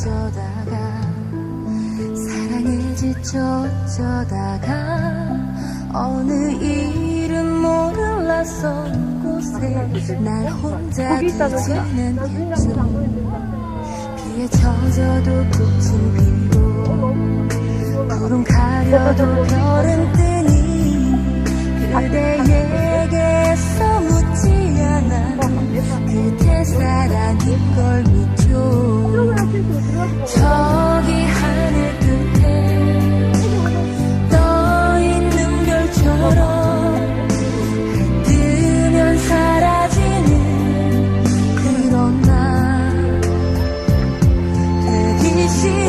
어쩌다가 사랑에 지쳐 어쩌다가 어느 모를 낯선 곳에 날 혼자 두지는 대충 비에 젖어도 꽃은 피고 구름 가려도 별은 뜨니 그대에게서 묻지 않아 그대 사랑인 걸 사